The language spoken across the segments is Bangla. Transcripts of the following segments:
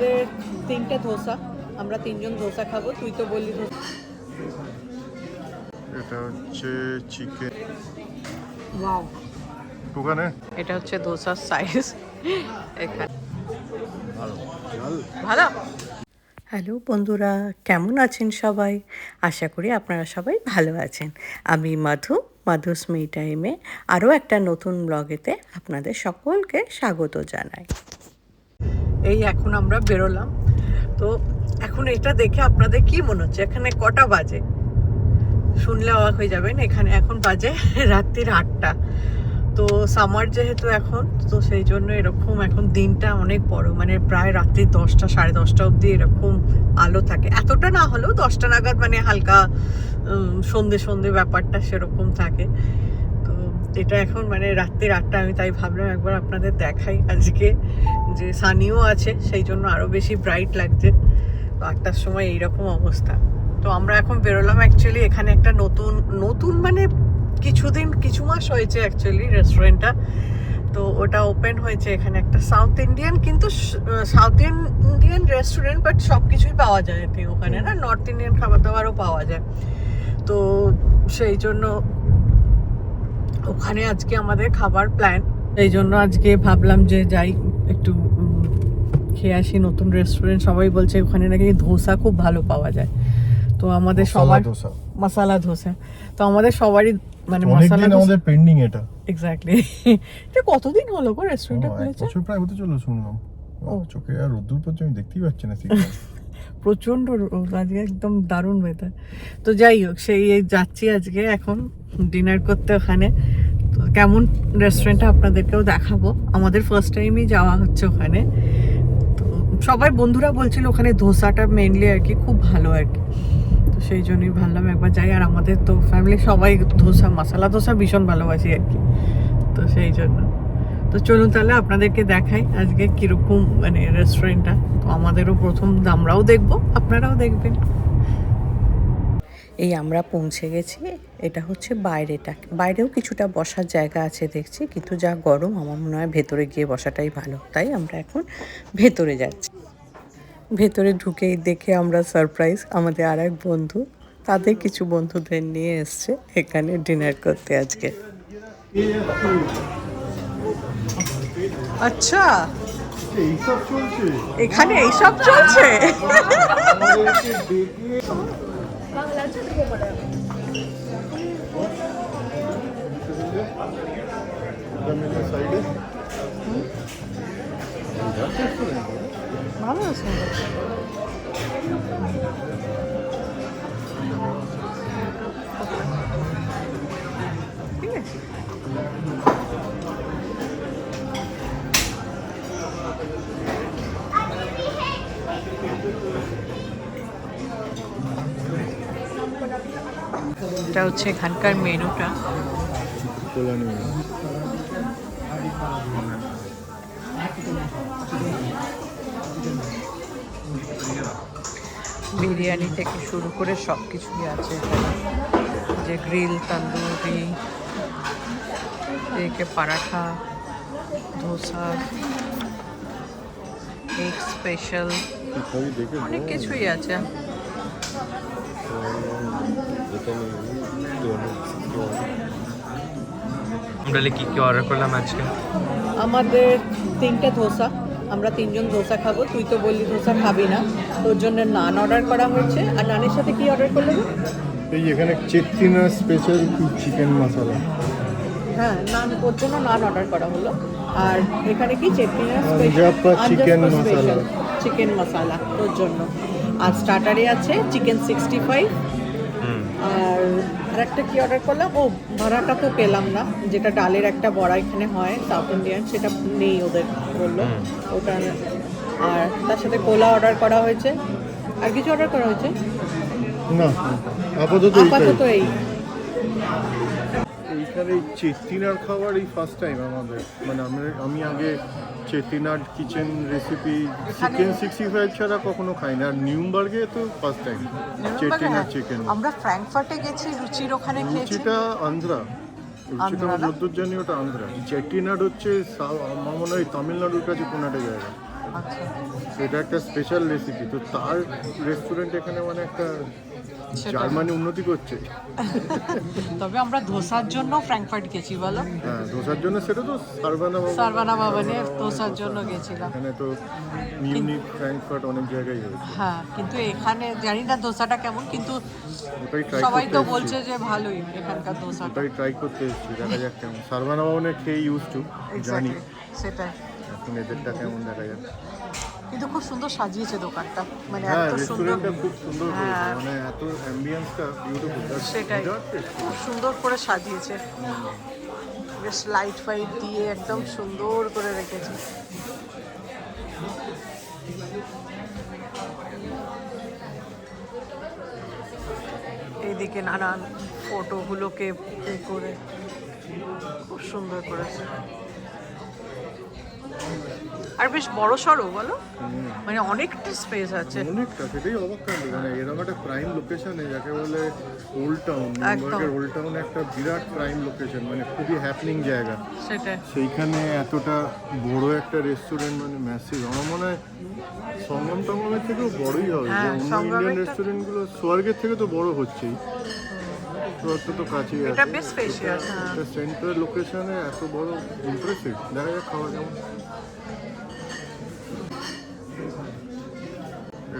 আমাদের তিনটে ধোসা আমরা তিনজন ধোসা খাব তুই তো বললি ধোসা। এটা হচ্ছে চিকেন ওয়াও ওখানে? এটা হচ্ছে ধোসার সাইজ এখানে। ভালো। ভালো? হ্যালো বন্ধুরা কেমন আছেন সবাই? আশা করি আপনারা সবাই ভালো আছেন। আমি মাধু মাধুস মি টাইমে আরও একটা নতুন ব্লগেতে আপনাদের সকলকে স্বাগত জানাই। এই এখন আমরা বেরোলাম। তো এখন এটা দেখে আপনাদের কি মনে হচ্ছে? এখানে কটা বাজে? শুনলে অবাক হয়ে যাবেন, এখানে এখন বাজে রাত্রির আটটা। তো সামার যেহেতু এখন, তো সেই জন্য এরকম এখন দিনটা অনেক বড়। মানে প্রায় রাত্রি দশটা, সাড়ে দশটা অবধি এরকম আলো থাকে। এতটা না হলেও দশটা নাগাদ মানে হালকা সন্ধে সন্ধে ব্যাপারটা সেরকম থাকে। এটা এখন মানে রাত্রির আটটা আমি তাই ভাবলাম একবার আপনাদের দেখাই আজকে যে সানিও আছে সেই জন্য আরও বেশি ব্রাইট লাগছে। তো আটটার সময় এইরকম অবস্থা। তো আমরা এখন বেরোলাম অ্যাকচুয়ালি এখানে একটা নতুন নতুন মানে কিছুদিন কিছু মাস হয়েছে অ্যাকচুয়ালি রেস্টুরেন্টটা তো ওটা ওপেন হয়েছে এখানে একটা সাউথ ইন্ডিয়ান কিন্তু সাউথ ইন্ডিয়ান রেস্টুরেন্ট বাট সব কিছুই পাওয়া যায়। ওখানে না নর্থ ইন্ডিয়ান খাবার দাবারও পাওয়া যায়। তো সেই জন্য ওখানে আজকে আমাদের খাবার প্ল্যান এই জন্য আজকে ভাবলাম যে যাই একটু খেয়ে আসি নতুন রেস্টুরেন্ট সবাই বলছে ওখানে নাকি ধোসা খুব ভালো পাওয়া যায়। তো আমাদের সবার মশালা ধোসা। তো আমাদের সবারই মানে মশালা আমাদের পেন্ডিং এটা। এক্স্যাক্টলি এটা কতদিন হলো গো রেস্টুরেন্টটা খুলেছে? প্রায় হতে চলো শুনলাম। ও, চোখে আর রোদ্দুর পর্যন্ত আমি দেখতেই পাচ্ছি না ঠিক প্রচণ্ড রোদ, আজকে একদম দারুণ ওয়েদার তো যাই হোক, সেই যাচ্ছি আজকে এখন ডিনার করতে ওখানে। তো কেমন রেস্টুরেন্টটা আপনাদেরকেও দেখাবো। আমাদের ফার্স্ট টাইমই যাওয়া হচ্ছে ওখানে। তো সবাই বন্ধুরা বলছিল ওখানে ধোসাটা মেনলি আর কি খুব ভালো আর কি। তো সেই জন্যই ভাবলাম একবার যাই। আর আমাদের তো ফ্যামিলি সবাই ধোসা, মশলা ধোসা ভীষণ ভালোবাসি আর কি। তো সেই জন্য। তো চলুন তাহলে আপনাদেরকে দেখাই আজকে কীরকম মানে রেস্টুরেন্টটা তো আমাদেরও প্রথম আমরাও দেখব, আপনারাও দেখবেন। এই আমরা পৌঁছে গেছি, এটা হচ্ছে বাইরেটা। বাইরেও কিছুটা বসার জায়গা আছে দেখছি, কিন্তু যা গরম, আমার মনে হয় ভেতরে গিয়ে বসাটাই ভালো। তাই আমরা এখন ভেতরে যাচ্ছি। ভেতরে ঢুকেই দেখে আমরা সারপ্রাইজ আমাদের আর এক বন্ধু, তাদের কিছু বন্ধুদের নিয়ে এসছে, এখানে ডিনার করতে আজকে। আচ্ছা। এইসব চলছে। এখানে এইসব চলছে? ভালো আছে। এটা হচ্ছে এখানকার মেনুটা। বিরিয়ানি থেকে শুরু করে সব কিছুই আছে যে গ্রিল তন্দুরি একে পরাঠা ধোসা এগ স্পেশাল অনেক কিছুই আছে। আমরা কি কি অর্ডার করলাম আজকে? আমাদের তিনটে ধোসা। আমরা তিনজন ধোসা খাব। তুই তো বললি ধোসা খাবি না। তোর জন্য নান অর্ডার করা হয়েছে। আর নানের সাথে কি অর্ডার করলে এই এখানে চেত্তিনা স্পেশাল চিকেন মশলা হ্যাঁ নান ওর জন্য নান অর্ডার করা হলো। আর এখানে কি Anjappar chicken masala। Chicken masala তোর জন্য। আর স্টার্টারে আছে চিকেন সিক্সটি ফাইভ আর আরেকটা কি অর্ডার করলাম? ও ভাড়াটা তো পেলাম না যেটা ডালের একটা বড়া এখানে হয় সাউথ ইন্ডিয়ান সেটা নেই ওদের বলল। ওটা আর তার সাথে কোলা অর্ডার করা হয়েছে। আর কিছু অর্ডার করা হয়েছে? না আপাতত এই। এইখানে এই চেত্তিনার খাবার এই ফার্স্ট টাইম আমাদের। মানে আমি আমি আগে Chettinad kitchen recipe chicken sixty five ছাড়া কখনো খাই না আর নিউমবার্গে তো ফার্স্ট টাইম চেত্তিনার চিকেন আমরা ফ্র্যাঙ্কফার্টে গেছি রুচির ওখানে খেয়েছি। রুচিটা আন্ধ্রা। রুচিটা আমার? যদ্দূর জানি ওটা আন্ধ্রা। চেট্টিনাড হচ্ছে আমার মনে হয় তামিলনাড়ুর কাছে কোনো একটা জায়গা। এটা একটা স্পেশাল রেসিপি তো তার রেস্টুরেন্ট এখানে মানে একটা। জার্মানি উন্নতি করছে। তবে আমরা ধোসার জন্য ফ্র্যাঙ্কফার্ট গেছি বলো? হ্যাঁ ধোসার জন্য সেটা তো সারবানা বাবু সারবানা ভবনের ধোসার জন্য গেছিলাম। এখানে তো মিউনিক ফ্র্যাঙ্কফার্ট অনেক জায়গায় হয়েছে। হ্যাঁ কিন্তু এখানে জানি না ধোসাটা কেমন কিন্তু সবাই তো বলছে যে ভালোই এখানকার ধোসা ওটাই ট্রাই করতে এসেছি দেখা যাক কেমন। সারবানা ভবনে খেয়ে ইউজ টু জানি। সেটাই। এখন এদেরটা কেমন দেখা যাক কিন্তু খুব সুন্দর সাজিয়েছে দোকানটা। মানে হ্যাঁ এত সুন্দর খুব সুন্দর হ্যাঁ। মানে এত অ্যাম্বিয়েন্সটা বিউটিফুল সেটাই। খুব সুন্দর করে সাজিয়েছে। বেশ লাইট ফাইট দিয়ে একদম সুন্দর করে রেখেছে। এইদিকে নানান ফটোগুলোকে করে খুব সুন্দর করেছে। আর বেশ বড় সড়ো বলো? মানে অনেকটা স্পেস আছে। অনেকটা সেটাই অবাক কাণ্ড মানে এরকম একটা প্রাইম লোকেশনে যাকে বলে ওল্ড টাউন একদম। ওল্ড টাউন একটা বিরাট প্রাইম লোকেশন মানে খুবই হ্যাপনিং জায়গা। সেটাই। সেইখানে এতটা বড় একটা রেস্টুরেন্ট মানে ম্যাসিভ আমার মনে হয় সঙ্গম টঙ্গমের থেকেও বড়ই হবে। হ্যাঁ, অন্য ইন্ডিয়ান রেস্টুরেন্টগুলো স্বর্গের থেকে তো বড় হচ্ছেই। স্বর্গ তো কাছেই এটা বেশ স্পেশিয়াস একটা লোকেশনে এত বড় ইমপ্রেসিভ দেখা যাক খাওয়া কেমন।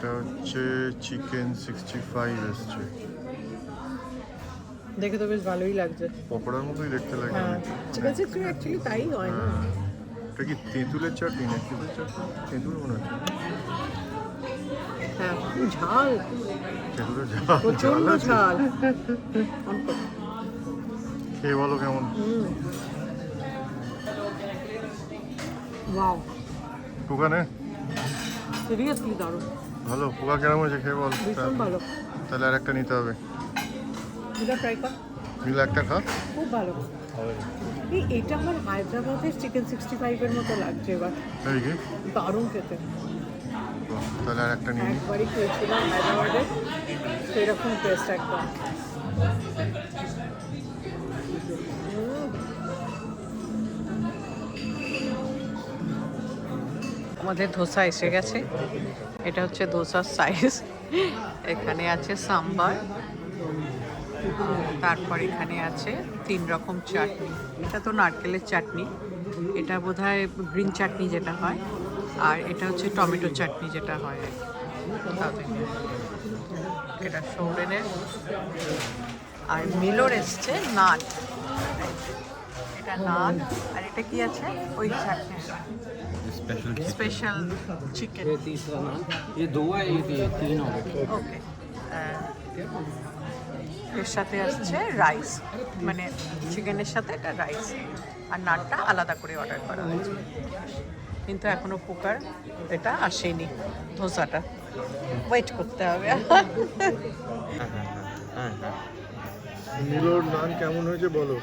এটা হচ্ছে চিকেন সিক্সটি ফাইভ এসছে দেখে তো বেশ ভালোই লাগছে। পকোড়ার মতোই দেখতে লাগে। চিকেন সিক্সটি অ্যাকচুয়ালি তাই হয় না হ্যাঁ। এটা কি তেঁতুলের চাটনি নাকি? তেঁতুল মনে হচ্ছে। হ্যাঁ ঝাল। তেঁতুলের ঝাল প্রচণ্ড ঝাল? খেয়ে বলো কেমন? ওয়াও সিরিয়াসলি দারুণ। ভালো পোকা কেমন হয়েছে খেয়ে বল। ভালো। তাহলে আর একটা নিতে হবে। মিলা ট্রাই কর। মিলে একটা খা। খুব ভালো। এই এটা আমার হায়দ্রাবাদের চিকেন সিক্সটি ফাইভের মতো লাগছে এবার। দারুণ খেতে। তাহলে আর একটা নিয়ে একবারই খেয়েছিলাম হায়দ্রাবাদে। সেরকম টেস্ট একদম। আমাদের ধোসা এসে গেছে। এটা হচ্ছে ধোসার সাইজ এখানে আছে সাম্বার। তারপর এখানে আছে তিন রকম চাটনি। এটা তো নারকেলের চাটনি। এটা বোধহয় গ্রিন চাটনি যেটা হয়। আর এটা হচ্ছে টমেটো চাটনি যেটা হয় এটা সৌরেনের আর মিলোর এসছে নান এটা নান আর এটা কি আছে? ওই চাটনি। স্পেশাল স্পেশাল চিকেন ये तीसरा नान ये दो है ये ती- तीन हो गए ওকে এর সাথে আসছে রাইস মানে চিকেনের সাথে এটা রাইস আর নানটা আলাদা করে অর্ডার করা হয়েছে কিন্তু এখনো পোকার এটা আসেনি ধোসাটা ওয়েট করতে হবে হ্যাঁ হ্যাঁ মিলোর নান কেমন হয়েছে বলো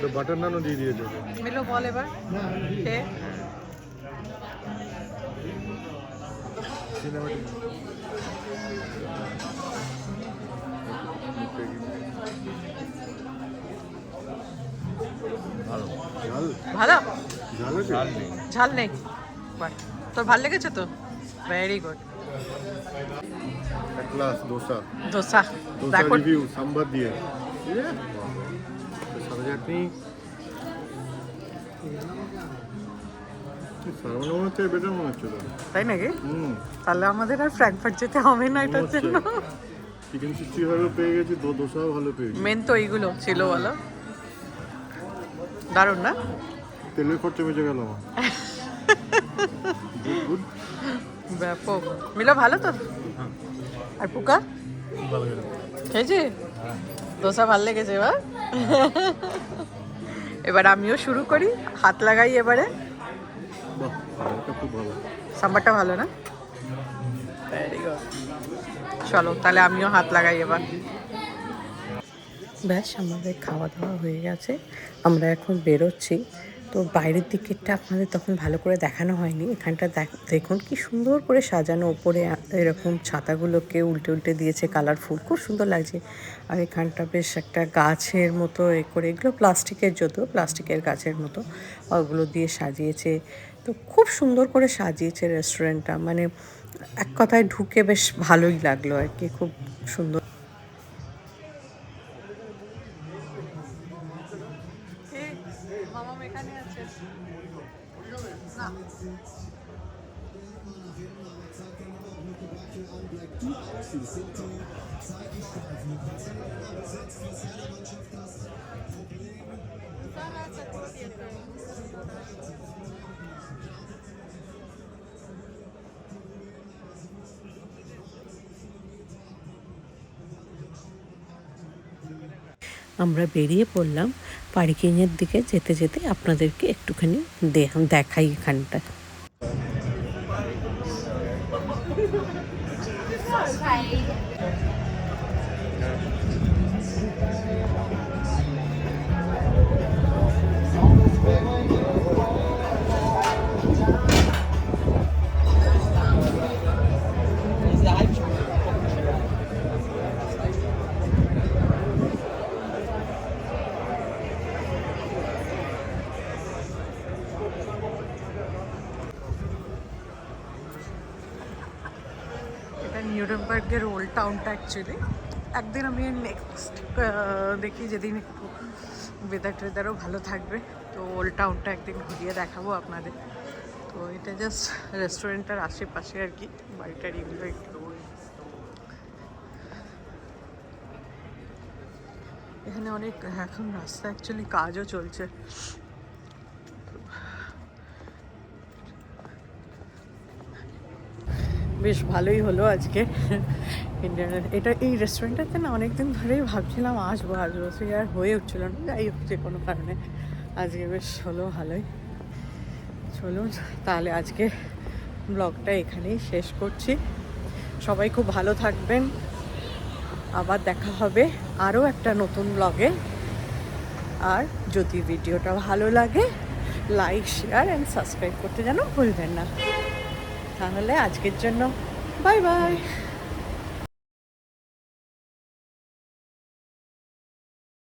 তো বাটার নানও দিয়ে দিয়েছে ওকে। মিলো বল এবার খেয়ে ভালো? ঝাল ভালো ঝাল আছে ঝাল নেই। ঝাল নেই? বাট তোর ভালো লেগেছে তো? ভেরি গুড এক গ্লাস দোসা। দোসা। দোসা দেখো রিভিউ সাম্বার দিয়ে। সাদা চাটনি সারানো হচ্ছে বেটার মনে হচ্ছে তাই নাকি? তাহলে আমাদের আর ফ্র্যাঙ্কফার্ট যেতে হবে না এটার জন্য। চিকেন সিক্সটি ফাইভও পেয়ে গেছি দো দোসাও ভালো পেয়েছি মেন তো এইগুলো ছিল বলো। দারুণ না? তেলের খরচা বেঁচে গেল আমার। ব্যাপক। মিলো ভালো তো? আর পোকা? খেয়েছি দোসা ভালো লেগেছে এবার। এবার আমিও শুরু করি হাত লাগাই এবারে। সাম্বারটা ভালো না? চলো, তাহলে আমিও হাত লাগাই এবার। ব্যাস, আমাদের খাওয়া দাওয়া হয়ে গেছে। আমরা এখন বেরোচ্ছি। তো বাইরের দিকেরটা আপনাদের তখন ভালো করে দেখানো হয়নি। এখানটা দেখ- দেখুন কি সুন্দর করে সাজানো। ওপরে এরকম ছাতাগুলোকে উল্টে উল্টে দিয়েছে কালারফুল। খুব সুন্দর লাগছে। আর এখানটা বেশ একটা গাছের মতো এ করে, এগুলো প্লাস্টিকের যদিও প্লাস্টিকের গাছের মতো। ওগুলো দিয়ে সাজিয়েছে। তো খুব সুন্দর করে সাজিয়েছে রেস্টুরেন্টটা মানে এক কথায় ঢুকে বেশ ভালোই লাগল আর কি, খুব সুন্দর। আমরা বেরিয়ে পড়লাম পার্কিংয়ের দিকে যেতে যেতে আপনাদেরকে একটুখানি দে- দেখাই এখানটা। এটা নিউরেমবার্গের ওল্ড টাউনটা অ্যাকচুয়ালি একদিন আমি নেক্সট দেখি যেদিন একটু ওয়েদার টেদারও ভালো থাকবে। তো ওল্ড টাউনটা একদিন ঘুরিয়ে দেখাবো আপনাদের। তো এটা জাস্ট রেস্টুরেন্টটার আশেপাশে আর কি বাড়িটার এগুলো একটু। এখানে অনেক, এখন রাস্তা অ্যাকচুয়ালি কাজও চলছে। বেশ ভালোই হলো আজকে। এটা এই রেস্টুরেন্টটাতে না অনেকদিন ধরেই ভাবছিলাম আসব আসব। সে আর হয়ে উঠছিল না, যাই হোক যে কোনো কারণে। আজকে বেশ হলো ভালোই। চলুন, তাহলে আজকে ব্লগটা এখানেই শেষ করছি। সবাই খুব ভালো থাকবেন। আবার দেখা হবে আরও একটা নতুন ব্লগে আর যদি ভিডিওটা ভালো লাগে লাইক শেয়ার অ্যান্ড সাবস্ক্রাইব করতে যেন ভুলবেন না। তাহলে আজকের জন্য বাই বাই।